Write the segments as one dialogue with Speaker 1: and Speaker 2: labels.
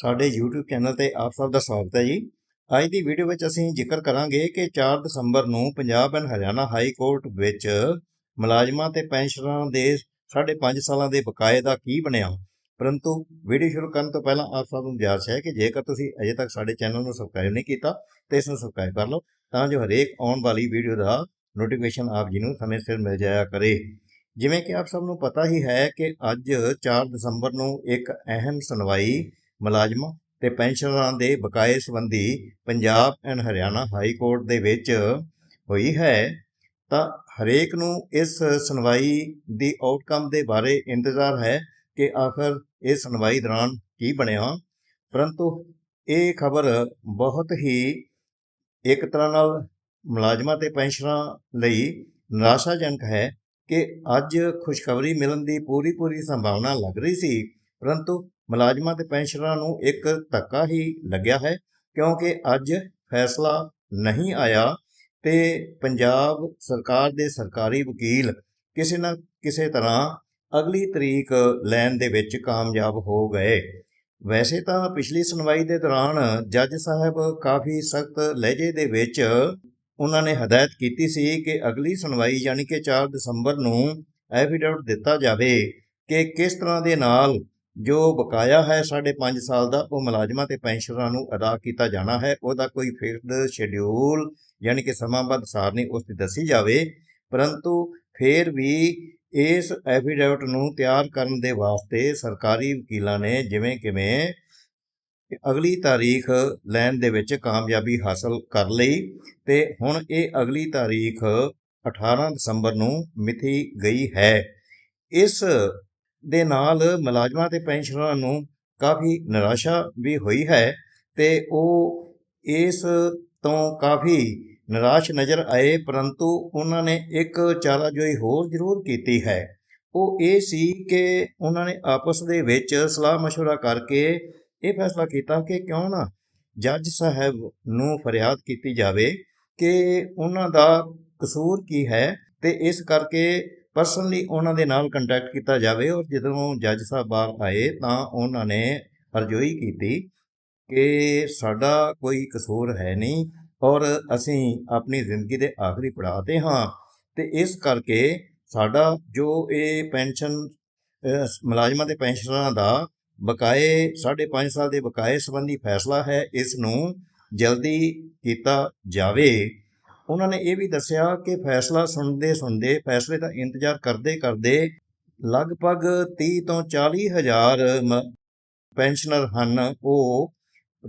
Speaker 1: ਸਾਡੇ YouTube channel ਤੇ ਆਪ ਸਭ ਦਾ ਸਵਾਗਤ ਹੈ ਜੀ। ਅੱਜ ਦੀ ਵੀਡੀਓ ਵਿੱਚ ਅਸੀਂ ਜ਼ਿਕਰ ਕਰਾਂਗੇ ਕਿ 4 ਦਸੰਬਰ ਨੂੰ Punjab and Haryana high court ਵਿੱਚ ਮੁਲਾਜ਼ਮਾਂ ਤੇ ਪੈਨਸ਼ਨਰਾਂ ਦੇ 5.5 ਸਾਲਾਂ ਦੇ ਬਕਾਏ ਦਾ ਕੀ ਬਣਿਆ। ਪਰੰਤੂ ਵੀਡੀਓ ਸ਼ੁਰੂ ਕਰਨ ਤੋਂ ਪਹਿਲਾਂ ਆਪ ਸਭ ਨੂੰ ਗੁਜ਼ਾਰਿਸ਼ ਹੈ ਕਿ ਜੇਕਰ ਤੁਸੀਂ ਅਜੇ ਤੱਕ ਸਾਡੇ ਚੈਨਲ ਨੂੰ ਸਬਸਕ੍ਰਾਈਬ ਨਹੀਂ ਕੀਤਾ ਤੇ ਇਸ ਨੂੰ ਸਬਸਕ੍ਰਾਈਬ ਕਰ ਲਓ ਤਾਂ ਜੋ ਹਰੇਕ ਆਉਣ ਵਾਲੀ ਵੀਡੀਓ ਦਾ ਨੋਟੀਫਿਕੇਸ਼ਨ ਆਪ ਜੀ ਨੂੰ ਸਮੇਂ ਸਿਰ ਮਿਲ ਜਾਇਆ ਕਰੇ। ਜਿਵੇਂ ਕਿ ਆਪ ਸਭ ਨੂੰ ਪਤਾ ਹੀ ਹੈ ਕਿ ਅੱਜ 4 ਦਸੰਬਰ ਨੂੰ ਇੱਕ ਅਹਿਮ ਸੁਣਵਾਈ ਮੁਲਾਜ਼ਮਾਂ ਤੇ ਪੈਨਸ਼ਨਰਾਂ ਦੇ ਬਕਾਏ ਸੰਬੰਧੀ Punjab and Haryana high court ਦੇ ਵਿੱਚ ਹੋਈ ਹੈ। ਤਾਂ ਹਰੇਕ ਨੂੰ ਇਸ ਸੁਣਵਾਈ ਦੀ ਆਊਟਕਮ ਦੇ ਬਾਰੇ ਇੰਤਜ਼ਾਰ ਹੈ ਕਿ ਆਖਰ ਇਹ ਸੁਣਵਾਈ ਦੌਰਾਨ ਕੀ ਬਣਿਆ। ਪਰੰਤੂ ਇਹ ਖਬਰ ਬਹੁਤ ਹੀ ਇੱਕ ਤਰ੍ਹਾਂ ਨਾਲ ਮੁਲਾਜ਼ਮਾਂ ਤੇ ਪੈਨਸ਼ਨਰਾਂ ਲਈ ਨਿਰਾਸ਼ਾਜਨਕ ਹੈ ਕਿ ਅੱਜ ਖੁਸ਼ਖਬਰੀ ਮਿਲਣ ਦੀ ਪੂਰੀ ਪੂਰੀ ਸੰਭਾਵਨਾ ਲੱਗ ਰਹੀ ਸੀ। ਪਰੰਤੂ ਮੁਲਾਜ਼ਮਾਂ ਤੇ ਪੈਨਸ਼ਨਰਾਂ ਨੂੰ ਇੱਕ ਧੱਕਾ ਹੀ ਲੱਗਿਆ ਹੈ ਕਿਉਂਕਿ ਅੱਜ ਫੈਸਲਾ ਨਹੀਂ ਆਇਆ ਤੇ ਪੰਜਾਬ ਸਰਕਾਰ ਦੇ ਸਰਕਾਰੀ ਵਕੀਲ ਕਿਸੇ ਨਾ ਕਿਸੇ ਤਰ੍ਹਾਂ ਅਗਲੀ ਤਰੀਕ ਲੈਣ ਦੇ ਵਿੱਚ ਕਾਮਯਾਬ ਹੋ ਗਏ। ਵੈਸੇ ਤਾਂ ਪਿਛਲੀ ਸੁਣਵਾਈ ਦੇ ਦੌਰਾਨ ਜੱਜ ਸਾਹਿਬ ਕਾਫੀ ਸਖਤ ਲਹਿਜੇ ਦੇ ਵਿੱਚ ਉਹਨਾਂ ਨੇ ਹਦਾਇਤ ਕੀਤੀ ਸੀ ਕਿ ਅਗਲੀ ਸੁਣਵਾਈ ਯਾਨੀ ਕਿ 4 ਦਸੰਬਰ ਨੂੰ ਐਫੀਡੇਵਿਟ ਦਿੱਤਾ ਜਾਵੇ ਕਿ ਕਿਸ ਤਰ੍ਹਾਂ ਦੇ ਨਾਲ ਜੋ ਬਕਾਇਆ ਹੈ 5.5 ਸਾਲ ਦਾ, ਉਹ ਮੁਲਾਜ਼ਮਾਂ ਤੇ ਪੈਨਸ਼ਨਰਾਂ ਨੂੰ ਅਦਾ ਕੀਤਾ ਜਾਣਾ ਹੈ। ਉਹਦਾ ਕੋਈ ਫਿਕਸਡ ਸ਼ੈਡਿਊਲ ਯਾਨੀ ਕਿ ਸਮਾਂਬੱਧ ਸਾਰਣੀ ਉਸ 'ਤੇ ਦੱਸੀ ਜਾਵੇ। ਪਰੰਤੂ ਫਿਰ ਵੀ ਇਸ ਐਫੀਡੇਵਿਟ ਨੂੰ ਤਿਆਰ ਕਰਨ ਦੇ ਵਾਸਤੇ ਸਰਕਾਰੀ ਵਕੀਲਾਂ ਨੇ ਜਿਵੇਂ ਕਿਵੇਂ ਅਗਲੀ ਤਾਰੀਖ ਲੈਣ ਦੇ ਵਿੱਚ ਕਾਮਯਾਬੀ ਹਾਸਲ ਕਰ ਲਈ ਤੇ ਹੁਣ ਇਹ ਅਗਲੀ ਤਾਰੀਖ 18 ਦਸੰਬਰ ਨੂੰ ਮਿਥੀ ਗਈ ਹੈ। ਇਸ ਦੇ ਨਾਲ ਮੁਲਾਜ਼ਮਾਂ ਤੇ ਪੈਨਸ਼ਨਰਾਂ ਨੂੰ ਕਾਫੀ ਨਿਰਾਸ਼ਾ ਵੀ ਹੋਈ ਹੈ ਤੇ ਉਹ ਇਸ ਤੋਂ ਕਾਫੀ ਨਿਰਾਸ਼ ਨਜ਼ਰ ਆਏ ਪਰੰਤੂ ਉਹਨਾਂ ਨੇ ਇੱਕ ਚਾਰਾਜੋਈ ਹੋਰ ਜ਼ਰੂਰ ਕੀਤੀ ਹੈ ਉਹ ਇਹ ਸੀ ਕਿ ਉਹਨਾਂ ਨੇ ਆਪਸ ਦੇ ਵਿੱਚ ਸਲਾਹ مشورہ ਕਰਕੇ ਇਹ ਫੈਸਲਾ ਕੀਤਾ ਕਿ ਕਿਉਂ ਨਾ ਜੱਜ ਸਾਹਿਬ ਨੂੰ ਫਰਿਆਦ ਕੀਤੀ ਜਾਵੇ ਕਿ ਉਹਨਾਂ ਦਾ ਕਸੂਰ ਕੀ ਹੈ ਤੇ ਇਸ ਕਰਕੇ ਪਰਸਨਲੀ ਉਹਨਾਂ ਦੇ ਨਾਲ ਕੰਟੈਕਟ ਕੀਤਾ ਜਾਵੇ ਔਰ ਜਦੋਂ ਜੱਜ ਸਾਹਿਬ ਬਾਹਰ ਆਏ ਤਾਂ ਉਹਨਾਂ ਨੇ ਅਰਜ਼ੋਈ ਕੀਤੀ ਕਿ ਸਾਡਾ ਕੋਈ ਕਸੂਰ ਹੈ ਨਹੀਂ ਔਰ ਅਸੀਂ ਆਪਣੀ ਜ਼ਿੰਦਗੀ ਦੇ ਆਖਰੀ ਪੜਾਅ ਤੇ ਹਾਂ ਤੇ ਇਸ ਕਰਕੇ ਸਾਡਾ ਜੋ ਇਹ ਪੈਨਸ਼ਨ ਮੁਲਾਜ਼ਮਾਂ ਦੇ ਪੈਨਸ਼ਨਰਾਂ ਦਾ ਬਕਾਏ 5.5 ਸਾਲ ਦੇ ਬਕਾਏ ਸੰਬੰਧੀ ਫੈਸਲਾ ਹੈ, ਇਸ ਨੂੰ ਜਲਦੀ ਕੀਤਾ ਜਾਵੇ। ਉਹਨਾਂ ਨੇ ਇਹ ਵੀ ਦੱਸਿਆ ਕਿ ਫੈਸਲਾ ਸੁਣਦੇ ਸੁਣਦੇ ਫੈਸਲੇ ਦਾ ਇੰਤਜ਼ਾਰ ਕਰਦੇ ਕਰਦੇ ਲਗਭਗ 30 ਤੋਂ 40 ਹਜ਼ਾਰ ਮ- ਪੈਨਸ਼ਨਰ ਹਨ, ਉਹ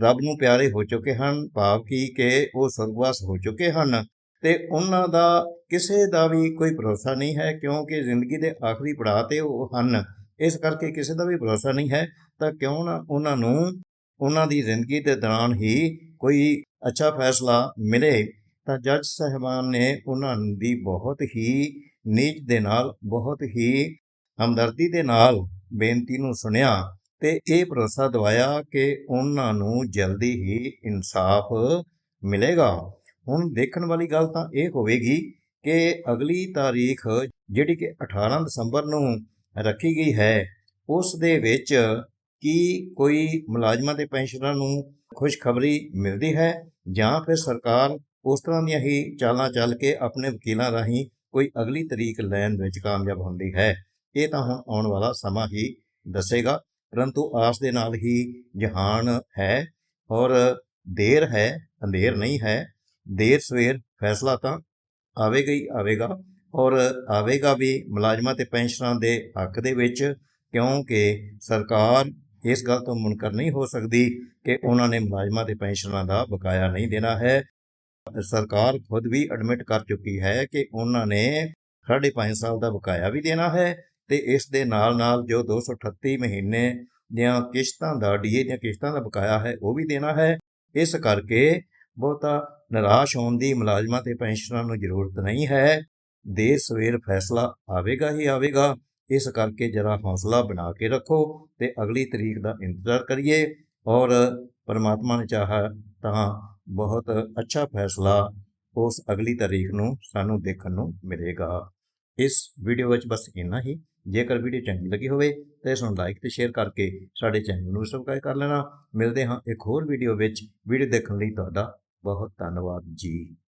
Speaker 1: ਰੱਬ ਨੂੰ ਪਿਆਰੇ ਹੋ ਚੁੱਕੇ ਹਨ, ਭਾਵ ਕਿ ਕਿ ਉਹ ਸਰਗਵਾਸ ਹੋ ਚੁੱਕੇ ਹਨ ਤੇ ਉਹਨਾਂ ਦਾ ਕਿਸੇ ਦਾ ਵੀ ਕੋਈ ਭਰੋਸਾ ਨਹੀਂ ਹੈ ਕਿਉਂਕਿ ਜ਼ਿੰਦਗੀ ਦੇ ਆਖਰੀ ਪੜਾਅ ਤੇ ਉਹ ਹਨ। ਇਸ ਕਰਕੇ ਕਿਸੇ ਦਾ ਵੀ ਭਰੋਸਾ ਨਹੀਂ ਹੈ ਤਾਂ ਕਿਉਂ ਨਾ ਉਹਨਾਂ ਨੂੰ ਉਹਨਾਂ ਦੀ ਜ਼ਿੰਦਗੀ ਦੇ ਦੌਰਾਨ ਹੀ ਕੋਈ ਅੱਛਾ ਫੈਸਲਾ ਮਿਲੇ। ਤਾਂ ਜੱਜ ਸਾਹਿਬਾਨ ਨੇ ਉਹਨਾਂ ਦੀ ਬਹੁਤ ਹੀ ਨੀਚ ਦੇ ਨਾਲ, ਬਹੁਤ ਹੀ ਹਮਦਰਦੀ ਦੇ ਨਾਲ ਬੇਨਤੀ ਨੂੰ ਸੁਣਿਆ ਤੇ ਇਹ ਭਰੋਸਾ ਦਵਾਇਆ ਕਿ ਉਹਨਾਂ ਨੂੰ ਜਲਦੀ ਹੀ ਇਨਸਾਫ ਮਿਲੇਗਾ। ਹੁਣ ਦੇਖਣ ਵਾਲੀ ਗੱਲ ਤਾਂ ਇਹ ਹੋਵੇਗੀ ਕਿ ਅਗਲੀ ਤਾਰੀਖ ਜਿਹੜੀ ਕਿ 18 ਦਸੰਬਰ ਨੂੰ ਰੱਖੀ ਗਈ ਹੈ, ਉਸ ਦੇ ਵਿੱਚ ਕੀ ਕੋਈ ਮੁਲਾਜ਼ਮਾਂ ਤੇ ਪੈਨਸ਼ਨਰਾਂ ਨੂੰ ਖੁਸ਼ਖਬਰੀ ਮਿਲਦੀ ਹੈ ਜਾਂ ਫਿਰ ਸਰਕਾਰ ਉਸ ਤਰ੍ਹਾਂ ਦੀਆਂ ਹੀ ਚਾਲਾਂ ਚੱਲ ਕੇ ਆਪਣੇ ਵਕੀਲਾਂ ਰਾਹੀਂ ਕੋਈ ਅਗਲੀ ਤਰੀਕ ਲੈਣ ਵਿੱਚ ਕਾਮਯਾਬ ਹੁੰਦੀ ਹੈ। ਇਹ ਤਾਂ ਹੁਣ ਆਉਣ ਵਾਲਾ ਸਮਾਂ ਹੀ ਦੱਸੇਗਾ। ਪਰੰਤੂ ਆਸ ਦੇ ਨਾਲ ਹੀ ਜਹਾਨ ਹੈ ਔਰ ਦੇਰ ਹੈ, ਅੰਧੇਰ ਨਹੀਂ ਹੈ। ਦੇਰ ਸਵੇਰ ਫੈਸਲਾ ਤਾਂ ਆਵੇਗਾ ਹੀ ਆਵੇਗਾ ਔਰ ਆਵੇਗਾ ਵੀ ਮੁਲਾਜ਼ਮਾਂ ਤੇ ਪੈਨਸ਼ਨਰਾਂ ਦੇ ਹੱਕ ਦੇ ਵਿੱਚ, ਕਿਉਂਕਿ ਸਰਕਾਰ ਇਸ ਗੱਲ ਤੋਂ ਮੁਨਕਰ ਨਹੀਂ ਹੋ ਸਕਦੀ ਕਿ ਉਹਨਾਂ ਨੇ ਮੁਲਾਜ਼ਮਾਂ ਤੇ ਪੈਨਸ਼ਨਰਾਂ ਦਾ ਬਕਾਇਆ ਨਹੀਂ ਦੇਣਾ ਹੈ। ਸਰਕਾਰ ਖੁਦ ਵੀ ਐਡਮਿਟ ਕਰ ਚੁੱਕੀ ਹੈ ਕਿ ਉਹਨਾਂ ਨੇ 5.5 ਸਾਲ ਦਾ ਬਕਾਇਆ ਵੀ ਦੇਣਾ ਹੈ ਤੇ ਇਸ ਦੇ ਨਾਲ ਨਾਲ ਜੋ 238 ਮਹੀਨੇ ਦੀਆਂ ਕਿਸ਼ਤਾਂ ਦਾ ਡੀਏ ਦੀਆਂ ਕਿਸ਼ਤਾਂ ਦਾ ਬਕਾਇਆ ਹੈ, ਉਹ ਵੀ ਦੇਣਾ ਹੈ। ਇਸ ਕਰਕੇ ਬਹੁਤਾ ਨਿਰਾਸ਼ ਹੋਣ ਦੀ ਮੁਲਾਜ਼ਮਾਂ ਤੇ ਪੈਨਸ਼ਨਰਾਂ ਨੂੰ ਜ਼ਰੂਰਤ ਨਹੀਂ ਹੈ। ਦੇਰ ਸਵੇਰ ਫੈਸਲਾ ਆਵੇਗਾ ਹੀ ਆਵੇਗਾ। ਇਸ ਕਰਕੇ ਜਰਾ ਹੌਸਲਾ ਬਣਾ ਕੇ ਰੱਖੋ ਤੇ ਅਗਲੀ ਤਰੀਕ ਦਾ ਇੰਤਜ਼ਾਰ ਕਰੀਏ। ਔਰ ਪਰਮਾਤਮਾ ਨੇ ਚਾਹਾ ਤਾਂ ਬਹੁਤ ਅੱਛਾ ਫੈਸਲਾ ਉਸ ਅਗਲੀ ਤਾਰੀਖ ਨੂੰ ਸਾਨੂੰ ਦੇਖਣ ਨੂੰ ਮਿਲੇਗਾ। ਇਸ ਵੀਡੀਓ ਵਿੱਚ ਬਸ ਇੰਨਾ ਹੀ। ਜੇਕਰ ਵੀਡੀਓ ਚੰਗੀ ਲੱਗੀ ਹੋਵੇ ਤਾਂ ਇਸ ਨੂੰ ਲਾਈਕ ਤੇ ਸ਼ੇਅਰ ਕਰਕੇ ਸਾਡੇ ਚੈਨਲ ਨੂੰ ਸਬਸਕ੍ਰਾਈਬ ਕਰ ਲੈਣਾ। ਮਿਲਦੇ ਹਾਂ ਇੱਕ ਹੋਰ ਵੀਡੀਓ ਵਿੱਚ। ਵੀਡੀਓ ਦੇਖਣ ਲਈ ਤੁਹਾਡਾ ਬਹੁਤ ਧੰਨਵਾਦ ਜੀ।